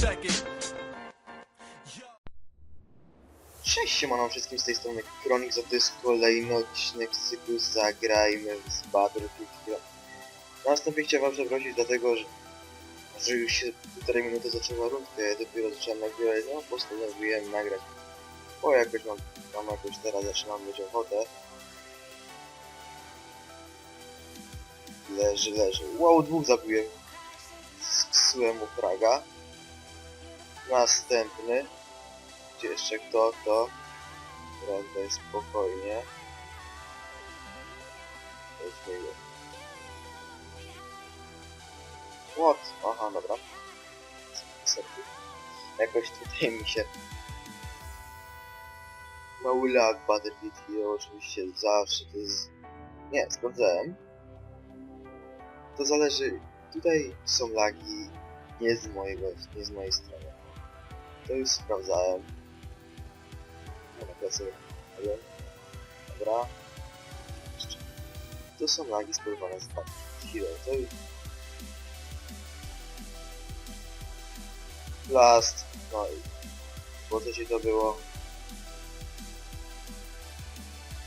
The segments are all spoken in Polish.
check it. Cześć, siemano wszystkim z tej strony Chronix, a to jest kolejny odcinek z cyklu Zagrajmy z Battlefield. Na wstępie chciałem wam przeprosić dlatego, że, że już się półtorej minuty zaczęła rundka, ja dopiero zacząłem nagrywać, no postanowiłem nagrać. Bo jakoś mam, mam jakoś teraz zaczynam mieć ochotę. Leży, leży. Wow, dwóch zabiłem. Sksułem mu fraga. Następny. Gdzie jeszcze kto, kto? Prawda, spokojnie. Weźmy. What? Aha, dobra. Jakoś tutaj mi się... Mały lag Battlefield Hero oczywiście zawsze to jest... Nie, sprawdzałem. To zależy... Tutaj są lagi nie z mojego, nie z mojej strony. To już sprawdzałem. Dobra, to sobie ale- Dobra. Jeszcze. To są lagi spowodowane z Hero. To już... Blast. No i... Po co ci to było?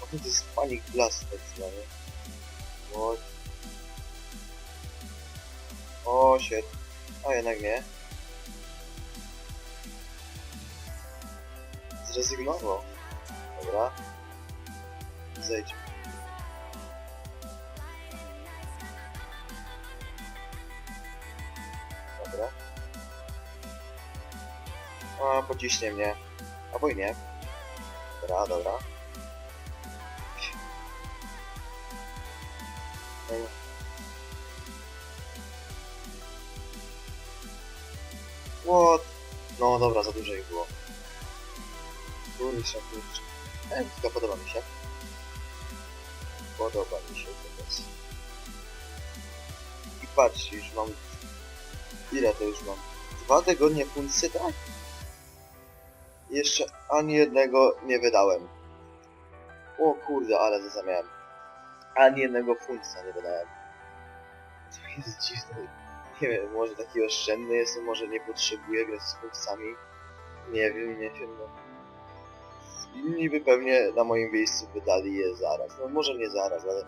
O, to jest Panic Blast tak zwany. O... O, shit. A jednak nie. Zrezygnował. Dobra. Zejdź. Dobra. A, pociśnie mnie. Albo i nie. Dobra, dobra. What? No dobra, za dużo ich było. Kurczę, kurczę. E, to podoba mi się. Podoba mi się teraz. I patrz, już mam... Ile to już mam? Dwa tygodnie funkcji, tak? Jeszcze ani jednego nie wydałem. O kurde, ale zamiałem. Ani jednego funkcja nie wydałem. To jest dziwne. Nie wiem, może taki oszczędny jestem, może nie potrzebuję grać z funkcjami. Nie wiem, nie wiem, no. Inni by pewnie na moim miejscu wydali je zaraz. No może nie zaraz, ale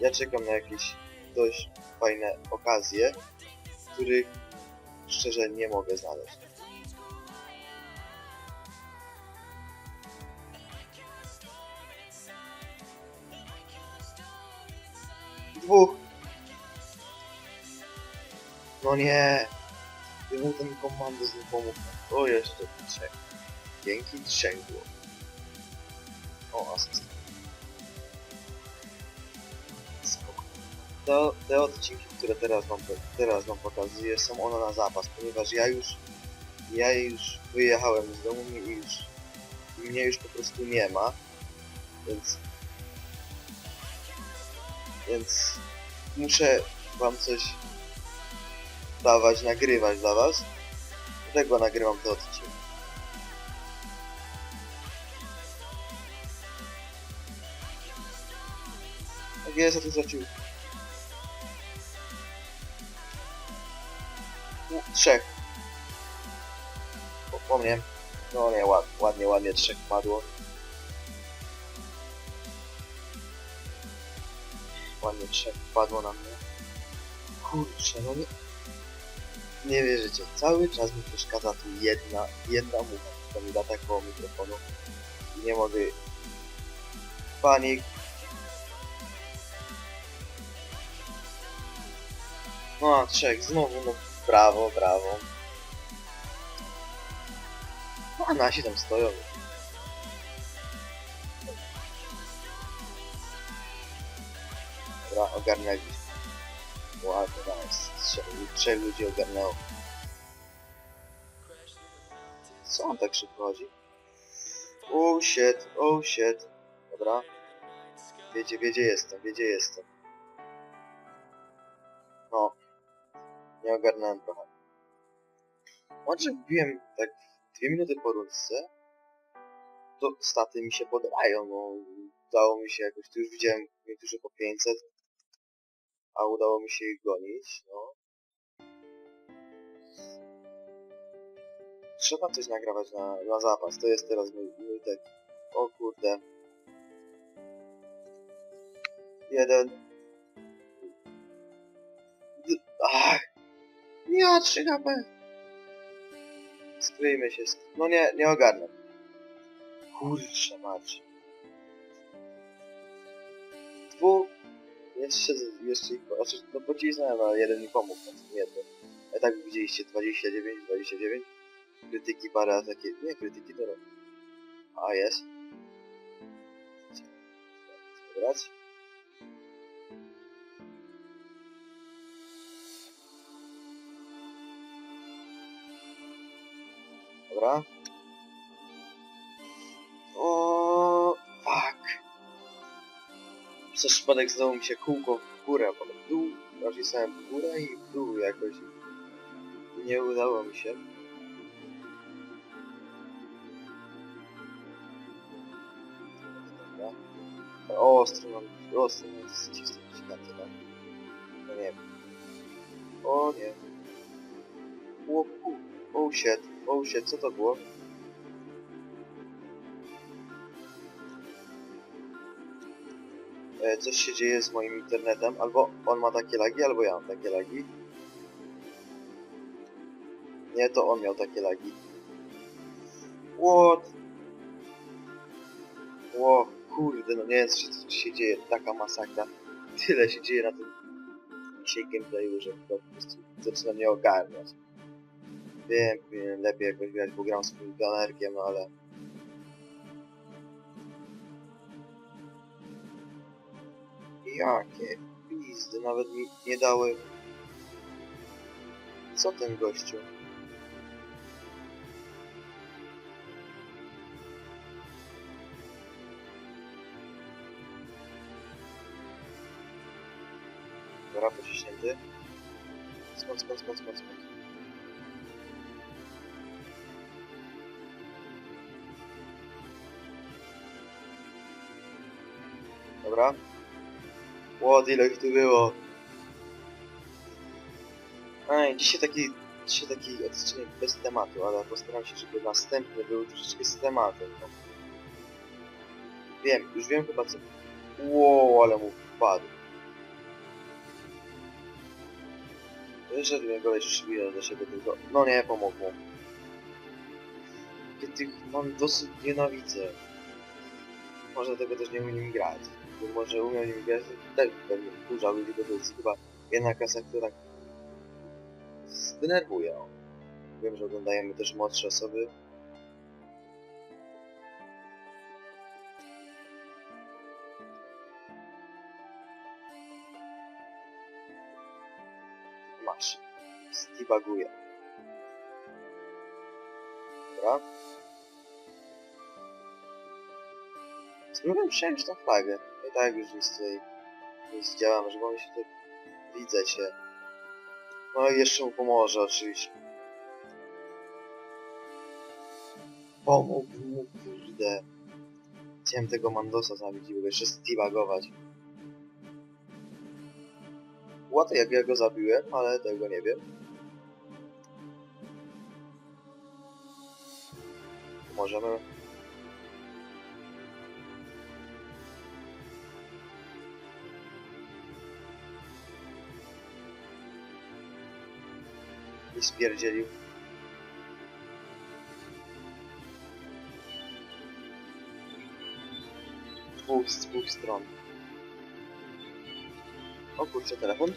ja czekam na jakieś dość fajne okazje, których szczerze nie mogę znaleźć. Dwóch! No nie! Gdybym ten komando z pomógł. O, jeszcze trzech. Dzięki trzech. O, asyst. Spoko. To, te odcinki, które teraz wam, teraz wam pokazuję, są one na zapas, ponieważ ja już ja już wyjechałem z domu i już mnie już po prostu nie ma, więc więc muszę wam coś dawać, nagrywać dla was. Dlatego nagrywam te odcinki. A tu zacił. U, Trzech. Po, po mnie. No nie, ład, ładnie, ładnie trzech padło. Ładnie trzech padło na mnie. Kurczę, no nie... Nie wierzycie, cały czas mi przeszkadza tu jedna, jedna mucha, która mi lata koło mikrofonu. Nie mogę... Panik. No trzech, znowu, no brawo, brawo. No a nasi tam stoją. Dobra, ogarnęli. Ładnie, nice. Trzech, trzech ludzi ogarnęło. Co on tak szybko chodzi? Oh shit, oh shit. Dobra. Wiecie, wiedzie jestem, wiedzie jestem. No. Nie ogarnąłem trochę. Może wbiłem tak dwie minuty po rundce, to staty mi się podają, no. Udało mi się jakoś, tu już widziałem niektórzy po 500, a udało mi się ich gonić, no. Trzeba coś nagrawać na, na zapas. To jest teraz mój, mój tak. O kurde. Jeden. D Ach! Ma 3 HP. Skryjmy się. No nie, nie ogarnę. Kurczę mać. Dwóch. Jeszcze, jeszcze znaczy, no pocisnąłem, ale jeden mi pomógł, więc nie to. A tak widzieliście 29, 29. Krytyki parę takie, nie krytyki to A jest. Grać. Dobra. O, fuck. Przez przypadek znowu mi się kółko w górę, potem w dół. Nacisnąłem w górę i w dół jakoś. Nie udało mi się. Dobra. O, strona, o, strona jest cisna, ciekawe, tak? No nie wiem. O nie. O, ku, oh shit, oh shit, co to było? E, coś się dzieje z moim internetem, albo on ma takie lagi, albo ja mam takie lagi. Nie, to on miał takie lagi. What? Ło, kurde, no nie wiem co co się dzieje, taka masakra. Tyle się dzieje na tym dzisiaj gameplayu, że po prostu zaczyna mnie ogarniać. Wiem, powinien lepiej jakoś grać, bo gram ganerkiem, no ale... Jakie pizdy, nawet mi nie dały... Co ten gościu? Dobra, pociśnięty. Skąd, skąd, skąd, skąd, skąd. Dobra. Łod, ile ich tu było. Ej, dzisiaj taki, dzisiaj taki odcinek bez tematu, ale postaram się, żeby następny był troszeczkę z tematem. No. Wiem, już wiem chyba co... Wow, ale mu wpadł. Wyszedł mnie koleś przybija do siebie tylko... No nie, pomógł. Ja tych mam dosyć nienawidzę. Może dlatego też nie umiem grać. Bo może nim grać, to tak pewnie duża ludzi, bo to jest chyba jedna klasa, która zdenerwuje. Wiem, że oglądajemy też młodsze osoby. Masz. Zdebuguje. Dobra. Spróbuję przejąć tą flagę. I tak już nic tutaj nie zdziałam, żeby on się tu... Widzę cię. No i jeszcze mu pomoże oczywiście. Pomógł mu, kurde. Chciałem tego Mandosa zabić i jeszcze zdebugować. Ładnie jak ja go zabiłem, ale tego nie wiem. Możemy... I spierdzielił. Dwóch z dwóch stron. O kurczę, telefon.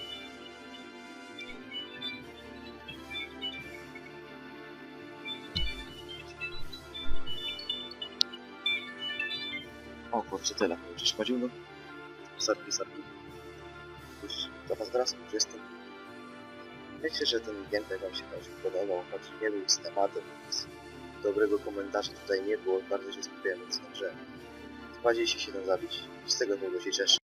O kurczę, telefon przeszkodził, no. Sarki, sarki. Już teraz wracam, już jestem. Myślę, że ten gameplay wam się też podobał, choć nie był z tematem, więc dobrego komentarza tutaj nie było, bardzo się skupiłem, więc także 27 zabić. Z tego powodu się cieszę.